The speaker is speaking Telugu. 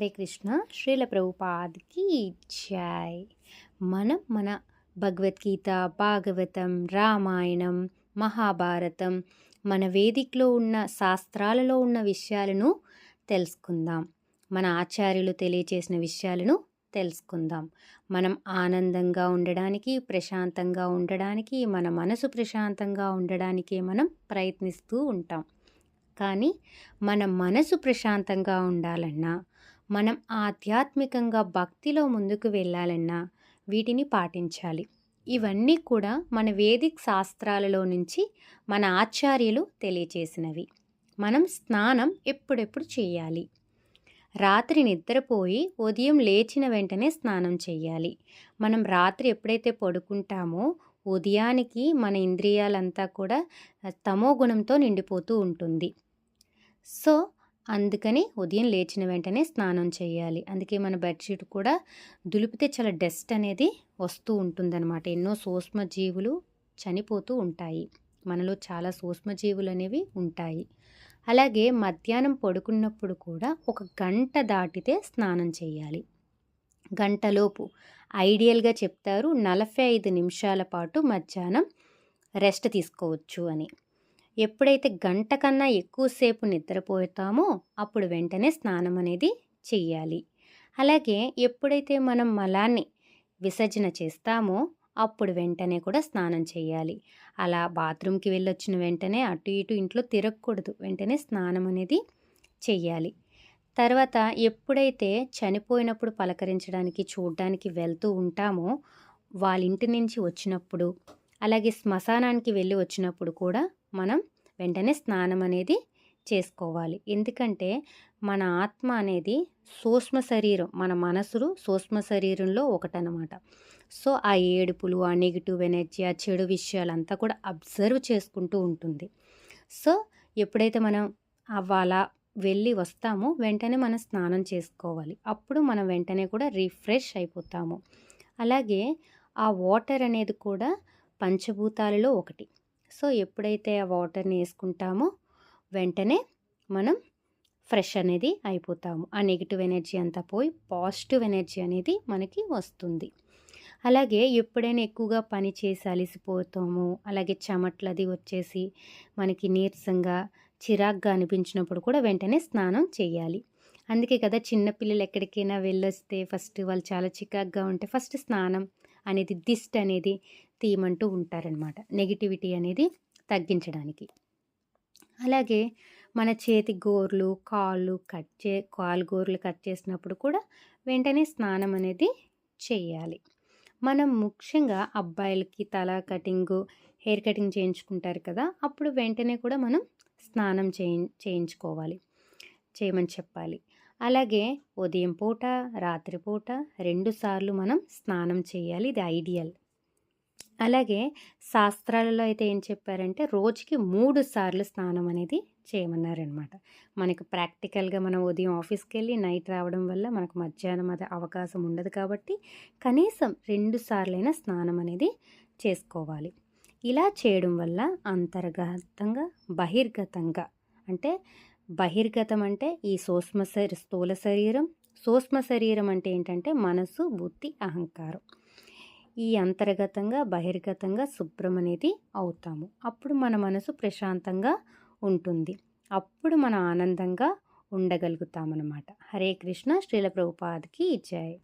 హరే కృష్ణ శ్రీల ప్రభుపాద్కి జాయ్ మనం మన భగవద్గీత భాగవతం రామాయణం మహాభారతం మన వేదికలో ఉన్న శాస్త్రాలలో ఉన్న విషయాలను తెలుసుకుందాం. మన ఆచార్యులు తెలియచేసిన విషయాలను తెలుసుకుందాం. మనం ఆనందంగా ఉండడానికి ప్రశాంతంగా ఉండడానికి మన మనసు ప్రశాంతంగా ఉండడానికి మనం ప్రయత్నిస్తూ ఉంటాం. కానీ మన మనసు ప్రశాంతంగా ఉండాలన్నా మనం ఆధ్యాత్మికంగా భక్తిలో ముందుకు వెళ్ళాలన్నా వీటిని పాటించాలి. ఇవన్నీ కూడా మన వేదిక్ శాస్త్రాలలో నుంచి మన ఆచార్యులు తెలియచేసినవి. మనం స్నానం ఎప్పుడెప్పుడు చేయాలి? రాత్రి నిద్రపోయి ఉదయం లేచిన వెంటనే స్నానం చేయాలి. మనం రాత్రి ఎప్పుడైతే పడుకుంటామో ఉదయానికి మన ఇంద్రియాలంతా కూడా తమో గుణంతో నిండిపోతూ ఉంటుంది. సో అందుకని ఉదయం లేచిన వెంటనే స్నానం చేయాలి. అందుకే మన బెడ్షీట్ కూడా దులిపితే చాలా డస్ట్ అనేది వస్తూ ఉంటుందన్నమాట. ఎన్నో సూక్ష్మజీవులు చనిపోతూ ఉంటాయి. మనలో చాలా సూక్ష్మజీవులు అనేవి ఉంటాయి. అలాగే మధ్యాహ్నం పడుకున్నప్పుడు కూడా ఒక గంట దాటితే స్నానం చేయాలి. గంటలోపు. ఐడియల్గా చెప్తారు నలభై ఐదు నిమిషాల పాటు మధ్యాహ్నం రెస్ట్ తీసుకోవచ్చు అని. ఎప్పుడైతే గంట కన్నా ఎక్కువసేపు నిద్రపోతామో అప్పుడు వెంటనే స్నానం అనేది చెయ్యాలి. అలాగే ఎప్పుడైతే మనం మలాన్ని విసర్జన చేస్తామో అప్పుడు వెంటనే కూడా స్నానం చేయాలి అలా బాత్రూమ్కి వెళ్ళొచ్చిన వెంటనే అటు ఇటు ఇంట్లో తిరగకూడదు. వెంటనే స్నానం అనేది చెయ్యాలి. తర్వాత ఎప్పుడైతే చనిపోయినప్పుడు పలకరించడానికి చూడడానికి వెళ్తూ ఉంటామో వాళ్ళ ఇంటి నుంచి వచ్చినప్పుడు అలాగే శ్మశానానికి వెళ్ళి వచ్చినప్పుడు కూడా మనం వెంటనే స్నానం అనేది చేసుకోవాలి. ఎందుకంటే మన ఆత్మ అనేది సూక్ష్మ శరీరం మన మనసులు సూక్ష్మ శరీరంలో ఒకటనమాట సో ఆ ఏడుపులు ఆ నెగిటివ్ ఎనర్జీ ఆ చెడు విషయాలంతా కూడా అబ్జర్వ్ చేసుకుంటూ ఉంటుంది. సో ఎప్పుడైతే మనం అలా వెళ్ళి వస్తామో వెంటనే మనం స్నానం చేసుకోవాలి. అప్పుడు మనం వెంటనే కూడా రిఫ్రెష్ అయిపోతాము. అలాగే ఆ వాటర్ అనేది కూడా పంచభూతాలలో ఒకటి. సో ఎప్పుడైతే ఆ వాటర్ని వేసుకుంటామో వెంటనే మనం ఫ్రెష్ అనేది అయిపోతాము. ఆ నెగిటివ్ ఎనర్జీ అంతా పోయి పాజిటివ్ ఎనర్జీ అనేది మనకి వస్తుంది. అలాగే ఎప్పుడైనా ఎక్కువగా పని చేసి అలసిపోతాము అలాగే చెమట్లది వచ్చేసి మనకి నీరసంగా చిరాగ్గా అనిపించినప్పుడు కూడా వెంటనే స్నానం చేయాలి. అందుకే కదా చిన్నపిల్లలు ఎక్కడికైనా వెళ్ళొస్తే ఫస్ట్ వాళ్ళు చాలా చికాగ్గా ఉంటే ఫస్ట్ స్నానం అనేది దిష్ట్ అనేది తీయమంటూ ఉంటారనమాట నెగిటివిటీ అనేది తగ్గించడానికి. అలాగే మన చేతి గోర్లు కాళ్ళు కట్ చే కాలు గోర్లు కట్ చేసినప్పుడు కూడా వెంటనే స్నానం అనేది చేయాలి. మనం ముఖ్యంగా అబ్బాయిలకి తల కటింగు హెయిర్ కటింగ్ చేయించుకుంటారు కదా అప్పుడు వెంటనే కూడా మనం స్నానం చేయి చేయించుకోవాలి. చేయమని చెప్పాలి. అలాగే ఉదయం పూట రాత్రిపూట రెండుసార్లు మనం స్నానం చేయాలి. ఇది ఐడియల్. అలాగే శాస్త్రాలలో అయితే ఏం చెప్పారంటే రోజుకి మూడు సార్లు స్నానం అనేది చేయమన్నారనమాట మనకు ప్రాక్టికల్గా మనం ఉదయం ఆఫీస్కి వెళ్ళి నైట్ రావడం వల్ల మనకు మధ్యాహ్నం అది అవకాశం ఉండదు కాబట్టి కనీసం రెండు సార్లైనా స్నానం అనేది చేసుకోవాలి. ఇలా చేయడం వల్ల అంతర్గతంగా బహిర్గతంగా అంటే బహిర్గతం అంటే ఈ సూక్ష్మ శరీ స్థూల శరీరం. సూక్ష్మ శరీరం అంటే ఏంటంటే మనసు బుద్ధి అహంకారం. ఈ అంతర్గతంగా బహిర్గతంగా శుభ్రం అనేది అవుతాము. అప్పుడు మన మనసు ప్రశాంతంగా ఉంటుంది. అప్పుడు మనం ఆనందంగా ఉండగలుగుతామన్నమాట. హరే కృష్ణ. శ్రీల ప్రభుపాదికి ఇచ్చాయి